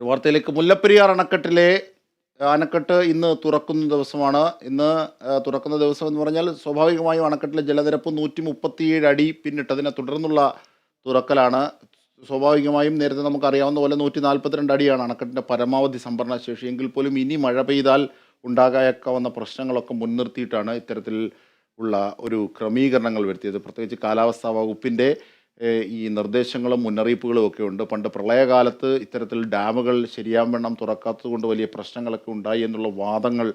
വാർത്തയിലേക്ക് മുല്ലപ്പെരിയാർ അണക്കെട്ടിലെ അണക്കെട്ട് ഇന്ന് തുറക്കുന്ന ദിവസമാണ്. ഇന്ന് തുറക്കുന്ന ദിവസം എന്ന് പറഞ്ഞാൽ സ്വാഭാവികമായും അണക്കെട്ടിലെ ജലനിരപ്പ് നൂറ്റി മുപ്പത്തിയേഴ് അടി പിന്നിട്ടതിനെ തുടർന്നുള്ള തുറക്കലാണ്. സ്വാഭാവികമായും നേരത്തെ നമുക്കറിയാവുന്ന പോലെ നൂറ്റി നാൽപ്പത്തിരണ്ട് അടിയാണ് അണക്കെട്ടിന്റെ പരമാവധി സംഭരണ ശേഷി എങ്കിൽ പോലും ഇനി മഴ പെയ്താൽ ഉണ്ടാകായേക്കാവുന്ന പ്രശ്നങ്ങളൊക്കെ മുൻനിർത്തിയിട്ടാണ് ഇത്തരത്തിൽ ഉള്ള ഒരു ക്രമീകരണങ്ങൾ വരുത്തിയത്. പ്രത്യേകിച്ച് കാലാവസ്ഥാ വകുപ്പിന്റെ ഈ നിർദ്ദേശങ്ങളും മുന്നറിയിപ്പുകളും ഒക്കെ ഉണ്ട്. പണ്ട് പ്രളയകാലത്ത് ഇത്തരത്തിൽ ഡാമുകൾ ശരിയാവണ്ണം തുറക്കാത്തത് കൊണ്ട് വലിയ പ്രശ്നങ്ങളൊക്കെ ഉണ്ടായി എന്നുള്ള വാദങ്ങൾ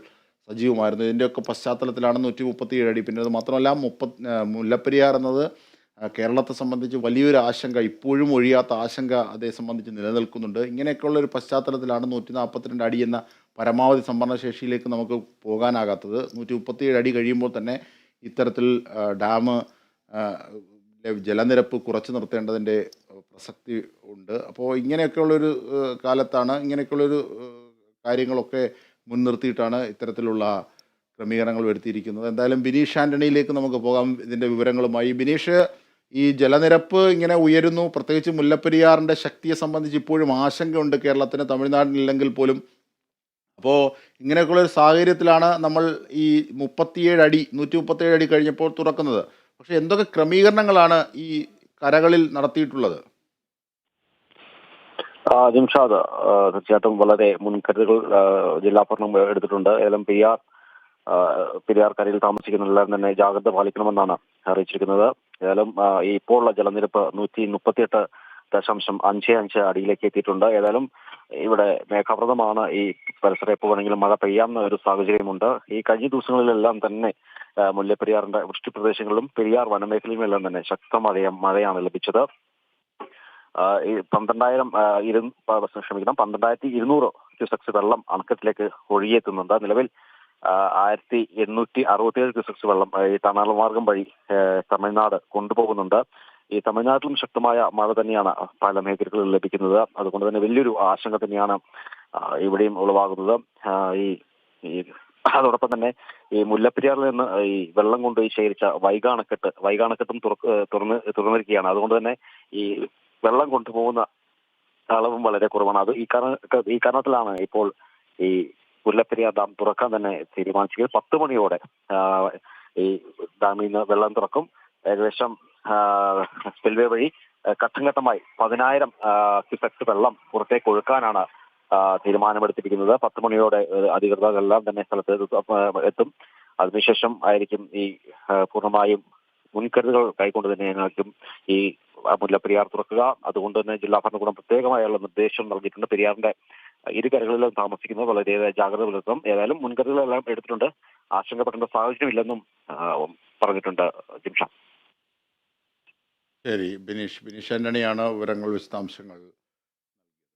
സജീവമായിരുന്നു. ഇതിന്റെയൊക്കെ പശ്ചാത്തലത്തിലാണ് നൂറ്റി മുപ്പത്തി ഏഴ് അടി. പിന്നെ അത് മാത്രമല്ല മുപ്പത് മുല്ലപ്പെരിയാർ എന്നത് കേരളത്തെ സംബന്ധിച്ച് വലിയൊരു ആശങ്ക ഇപ്പോഴും ഒഴിയാത്ത ആശങ്ക അതേ സംബന്ധിച്ച് നിലനിൽക്കുന്നുണ്ട്. ഇങ്ങനെയൊക്കെയുള്ള ഒരു പശ്ചാത്തലത്തിലാണ് നൂറ്റി നാൽപ്പത്തിരണ്ട് അടി എന്ന പരമാവധി സംഭരണ ശേഷിയിലേക്ക് നമുക്ക് പോകാനാകാത്തത്. നൂറ്റി മുപ്പത്തിയേഴ് അടി കഴിയുമ്പോൾ തന്നെ ഇത്തരത്തിൽ ഡാം ജലനിരപ്പ് കുറച്ച് നിർത്തേണ്ടതിന്റെ പ്രസക്തി ഉണ്ട്. അപ്പോൾ ഇങ്ങനെയൊക്കെയുള്ളൊരു കാലത്താണ് ഇങ്ങനെയൊക്കെയുള്ളൊരു കാര്യങ്ങളൊക്കെ മുൻനിർത്തിയിട്ടാണ് ഇത്തരത്തിലുള്ള ക്രമീകരണങ്ങൾ വരുത്തിയിരിക്കുന്നത്. എന്തായാലും ബിനീഷ് ആന്റണിയിലേക്ക് നമുക്ക് പോകാം ഇതിന്റെ വിവരങ്ങളുമായി. ബിനീഷ് ഈ ജലനിരപ്പ് ഇങ്ങനെ ഉയരുന്നു. പ്രത്യേകിച്ച് മുല്ലപ്പെരിയാറിന്റെ ശക്തിയെ സംബന്ധിച്ച് ഇപ്പോഴും ആശങ്കയുണ്ട് കേരളത്തിന് തമിഴ്നാടിനില്ലെങ്കിൽ പോലും. അപ്പോൾ ഇങ്ങനെയൊക്കെയുള്ള ഒരു സാഹചര്യത്തിലാണ് നമ്മൾ ഈ മുപ്പത്തിയേഴ് അടി നൂറ്റി മുപ്പത്തിയേഴ് അടി കഴിഞ്ഞപ്പോൾ തുറക്കുന്നത്. പക്ഷേ എന്തൊക്കെ ക്രമീകരണങ്ങളാണ് ഈ കരകളിൽ നടത്തിയിട്ടുള്ളത്? ജിംഷാദ് തീർച്ചയായിട്ടും വളരെ മുൻകരുതലുകൾ ജില്ലാ ഭരണം എടുത്തിട്ടുണ്ട്. ഏലം പെരിയാർ പെരിയാർ കരയിൽ താമസിക്കുന്ന എല്ലാവരും തന്നെ ജാഗ്രത പാലിക്കണമെന്നാണ് അറിയിച്ചിരിക്കുന്നത്. ഏതായാലും ഉള്ള ജലനിരപ്പ് നൂറ്റി മുപ്പത്തിയെട്ട് ദശാംശം അഞ്ച് അഞ്ച് അടിയിലേക്ക് എത്തിയിട്ടുണ്ട്. ഏതായാലും ഇവിടെ മേഘാവൃതമാണ് ഈ പരിസരം എപ്പോൾ വേണമെങ്കിലും മഴ പെയ്യാവുന്ന ഒരു സാഹചര്യമുണ്ട്. ഈ കഴിഞ്ഞ ദിവസങ്ങളിലെല്ലാം തന്നെ മുല്ലപ്പെരിയാറിന്റെ വൃഷ്ടി പ്രദേശങ്ങളിലും പെരിയാർ വനമേഖലയിലും എല്ലാം തന്നെ ശക്തമായ മഴയാണ് ലഭിച്ചത്. പന്ത്രണ്ടായിരം ഇരു ക്ഷമിക്കണം പന്ത്രണ്ടായിരത്തി ഇരുന്നൂറ് ക്യൂസെക്സ് വെള്ളം അണക്കെട്ടിലേക്ക് ഒഴുകിയെത്തുന്നുണ്ട്. നിലവിൽ ആയിരത്തി എണ്ണൂറ്റി അറുപത്തിയേഴ് ക്യൂസെക്സ് വെള്ളം ഈ തണൽ മാർഗം വഴി തമിഴ്നാട് കൊണ്ടുപോകുന്നുണ്ട്. ഈ തമിഴ്നാട്ടിലും ശക്തമായ മഴ തന്നെയാണ് പല മേഖലകളിൽ ലഭിക്കുന്നത്. അതുകൊണ്ട് തന്നെ വലിയൊരു ആശങ്ക തന്നെയാണ് ഇവിടെയും ഉളവാകുന്നത്. ഈ ഈ അതോടൊപ്പം തന്നെ ഈ മുല്ലപ്പെരിയാറിൽ നിന്ന് ഈ വെള്ളം കൊണ്ടുപോയി ശേഖരിച്ച വൈകാണക്കെട്ട് വൈകാണക്കെട്ടും തുറന്ന് തുറന്നിരിക്കുകയാണ്. അതുകൊണ്ട് തന്നെ ഈ വെള്ളം കൊണ്ടുപോകുന്ന അളവും വളരെ കുറവാണ്. അത് ഈ കാരണ ഈ കാരണത്തിലാണ് ഇപ്പോൾ ഈ മുല്ലപ്പെരിയാർ ഡാം തുറക്കാൻ തന്നെ തീരുമാനിച്ചത്. പത്ത് മണിയോടെ ഈ ഡാമിൽ നിന്ന് വെള്ളം തുറക്കും. ഏകദേശം സ്പിൽവേ വഴി ഘട്ടംഘട്ടമായി ഘട്ടം ഘട്ടമായി പതിനായിരം ക്യുസെക്സ് വെള്ളം പുറത്തേക്ക് ഒഴുക്കാനാണ് തീരുമാനമെടുത്തിരിക്കുന്നത്. പത്ത് മണിയോടെ അധികൃതരെല്ലാം തന്നെ സ്ഥലത്ത് എത്തും. അതിനുശേഷം ആയിരിക്കും ഈ പൂർണമായും മുൻകരുതലുകൾ കൈക്കൊണ്ട് ഞങ്ങൾക്കും ഈ മുല്ലപ്പെരിയാർ തുറക്കുക. അതുകൊണ്ട് തന്നെ ജില്ലാ ഭരണകൂടം പ്രത്യേകമായുള്ള നിർദ്ദേശം നൽകിയിട്ടുണ്ട്. പെരിയാറിന്റെ ഇരുകരകളിലും താമസിക്കുന്നത് വളരെ ജാഗ്രത പുലർത്തും ഏതായാലും മുൻകരുതലെല്ലാം എടുത്തിട്ടുണ്ട്. ആശങ്കപ്പെടേണ്ട സാഹചര്യമില്ലെന്നും പറഞ്ഞിട്ടുണ്ട് ജിംഷ. ശരി ബിനീഷ്. ബിനീഷ് ആന്റണിയാണ് വിവരങ്ങൾ വിശദാംശങ്ങൾ.